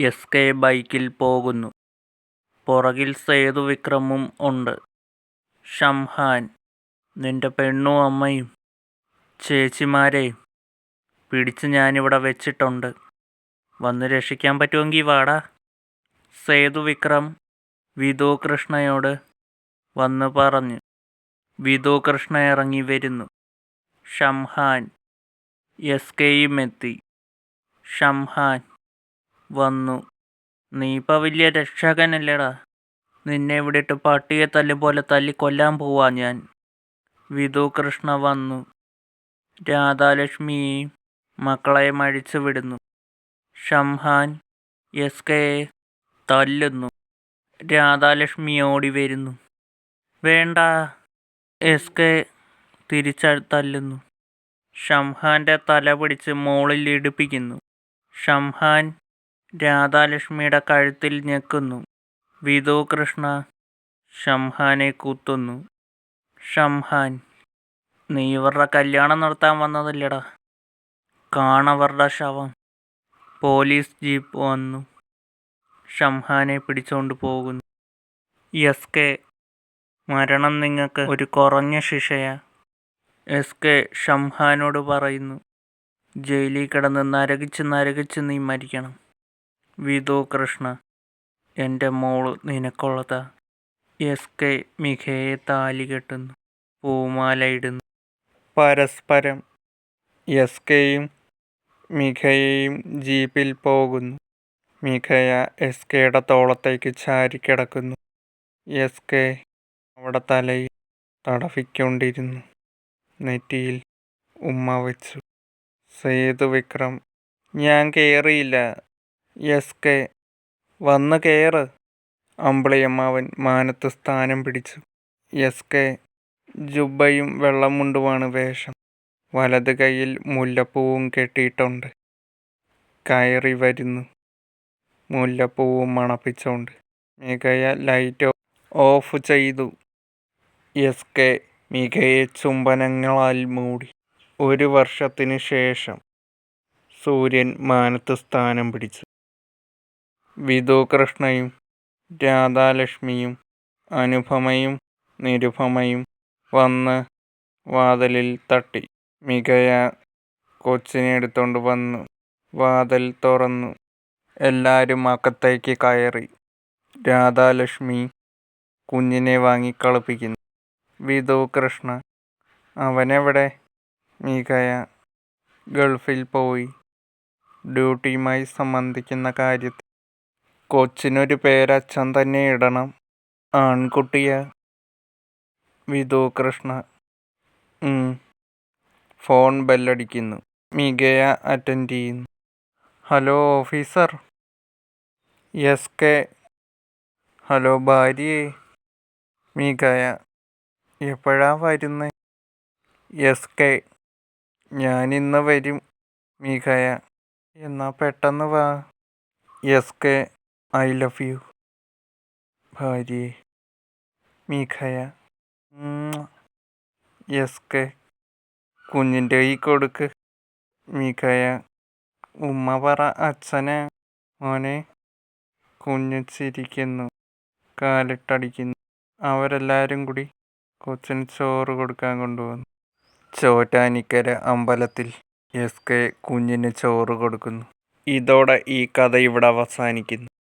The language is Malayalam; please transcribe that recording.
എസ് കെ ബൈക്കിൽ പോകുന്നു. പുറകിൽ സേതുവിക്രമും ഉണ്ട്. ഷംഹാൻ നിന്റെ പെണ്ണും അമ്മയും ചേച്ചിമാരെയും പിടിച്ച് ഞാനിവിടെ വെച്ചിട്ടുണ്ട്. വന്ന് രക്ഷിക്കാൻ പറ്റുമെങ്കിൽ വാടാ. സേതുവിക്രം വിധു കൃഷ്ണയോട് വന്ന് പറഞ്ഞു. വിധു കൃഷ്ണ ഇറങ്ങി വരുന്നു. ഷംഹാൻ എസ് കെയുമെത്തി. ഷംഹാൻ വന്നു. നീ ഇപ്പൊ വലിയ രക്ഷകനല്ലേടാ. നിന്നെ ഇവിടെയിട്ട് പട്ടിയെ തല്ലു പോലെ തല്ലി കൊല്ലാൻ പോവാ ഞാൻ. വിധു കൃഷ്ണ വന്നു. രാധാലക്ഷ്മി മക്കളെ മഴിച്ചു വിടുന്നു. ഷംഹാൻ എസ് കെയെ തല്ലുന്നു. രാധാലക്ഷ്മി ഓടി വരുന്നു. വേണ്ട എസ് കെ തിരിച്ച തല്ലുന്നു. ഷംഹാന്റെ തല പിടിച്ച് മോളിൽ ഇടിപ്പിക്കുന്നു. ഷംഹാൻ രാധാലക്ഷ്മിയുടെ കഴുത്തിൽ ഞെക്കുന്നു. വിധു കൃഷ്ണ ഷംഹാനെ കൂത്തുന്നു ഷംഹാൻ നീ ഇവരുടെ കല്യാണം നടത്താൻ വന്നതല്ലടാ കാണവരുടെ ശവം. പോലീസ് ജീപ്പ് വന്നു. ഷംഹാനെ പിടിച്ചുകൊണ്ട് പോകുന്നു. എസ് കെ മരണം നിങ്ങൾക്ക് ഒരു കുറഞ്ഞ ശിക്ഷയാ. എസ് കെ ഷംഹാനോട് പറയുന്നു. ജയിലിൽ കിടന്ന് നരകിച്ച് നരകിച്ച് നീ മരിക്കണം. വിധു കൃഷ്ണ എന്റെ മോൾ നിനക്കുള്ളതാ. എസ് കെ മിഖയെ താലി കെട്ടുന്നു. പൂമാലയിടുന്നു. പരസ്പരം എസ് കെയും മിഖയെയും ജീപ്പിൽ പോകുന്നു. മിഖയ എസ് കെയുടെ തോളത്തേക്ക് ചാരിക്കിടക്കുന്നു. എസ് കെ അവിടെ തലയിൽ തടവിക്കൊണ്ടിരുന്നു. നെറ്റിയിൽ ഉമ്മ വെച്ചു. സേതു വിക്രം ഞാൻ കേറിയില്ല. എസ് കെ വന്ന് കയറ് അമ്പിളിയമ്മാവൻ മാനത്ത് സ്ഥാനം പിടിച്ചു. എസ് കെ ജുബ്ബയും വെള്ളമുണ്ടുമാണ് വേഷം. വലത് കൈയിൽ മുല്ലപ്പൂവും കെട്ടിയിട്ടുണ്ട്. കയറി വരുന്നു. മുല്ലപ്പൂവും മണപ്പിച്ചോണ്ട്. മികയ ലൈറ്റ് ഓഫ് ചെയ്തു. എസ് കെ മികയെ ചുംബനങ്ങളാൽ മൂടി. ഒരു വർഷത്തിന് ശേഷം സൂര്യൻ മാനത്ത് സ്ഥാനം പിടിച്ചു. വിധു കൃഷ്ണയും രാധാലക്ഷ്മിയും അനുപമയും നിരുപമയും വന്ന് വാതിലിൽ തട്ടി. മികയ കൊച്ചിനെ എടുത്തുകൊണ്ട് വന്നു വാതിൽ തുറന്നു. എല്ലാവരും അകത്തേക്ക് കയറി. രാധാലക്ഷ്മി കുഞ്ഞിനെ വാങ്ങി കളിപ്പിക്കുന്നു. വിധു കൃഷ്ണ അവനെവിടെ. മികയ ഗൾഫിൽ പോയി. ഡ്യൂട്ടിയുമായി സംബന്ധിക്കുന്ന കാര്യത്തിൽ. കൊച്ചിനൊരു പേരച്ഛൻ തന്നെ ഇടണം. ആൺകുട്ടിയാ. വിധു കൃഷ്ണ. ഫോൺ ബെല്ലടിക്കുന്നു. മികയ അറ്റൻഡ് ചെയ്യുന്നു. Hello officer. S K hello ഭാര്യേ. Mikaya എപ്പോഴാ വരുന്നേ. എസ് കെ ഞാനിന്ന് വരും. മികയ എന്നാ പെട്ടെന്ന് വാ. S K I love you ഭാര്യേ. മീഖയ. S K കുഞ്ഞിന്റെ കൈ കൊടുക്ക്. മീഖയ ഉമ്മ പറ അച്ഛനെ മോനെ. കുഞ്ഞ് ചിരിക്കുന്നു. കാലിട്ടടിക്കുന്നു. അവരെല്ലാവരും കൂടി കൊച്ചിന് ചോറ് കൊടുക്കാൻ കൊണ്ടുവന്നു. ചോറ്റാനിക്കര അമ്പലത്തിൽ എസ് കെ കുഞ്ഞിന് ചോറ് കൊടുക്കുന്നു. ഇതോടെ ഈ കഥ ഇവിടെ അവസാനിക്കുന്നു.